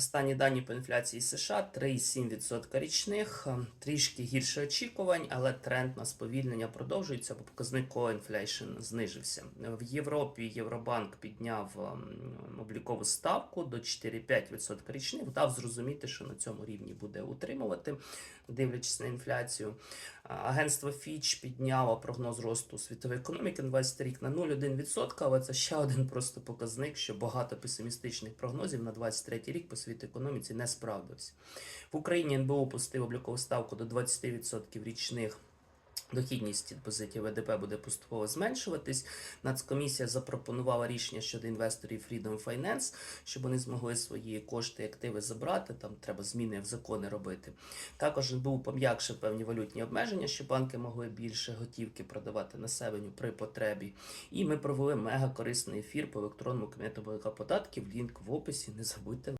Останні дані по інфляції США 3,7% річних, е, трішки гірше очікувань, але тренд на сповільнення продовжується, бо показник inflation знижився. В Європі Євробанк підняв ем, облікову ставку до 4,5% річних, дав зрозуміти, що на цьому рівні буде утримувати, дивлячись на інфляцію. А, Агентство Fitch підняло прогноз росту світової економіки на 20 рік на 0,1%, але це ще один просто показник, що багато песимістичних прогнозів на 23 рік по світу економіці не справдився. В Україні НБУ пустив облікову ставку до 20% річних. Дохідність депозитів ВДП буде поступово зменшуватись. Нацкомісія запропонувала рішення щодо інвесторів Freedom Finance, щоб вони змогли свої кошти і активи забрати. Там треба зміни в закони робити. Також НБУ пом'якшив певні валютні обмеження, щоб банки могли більше готівки продавати населенню при потребі. І ми провели мега корисний ефір по електронному кабінету велика податків. Лінк в описі. Не забудьте.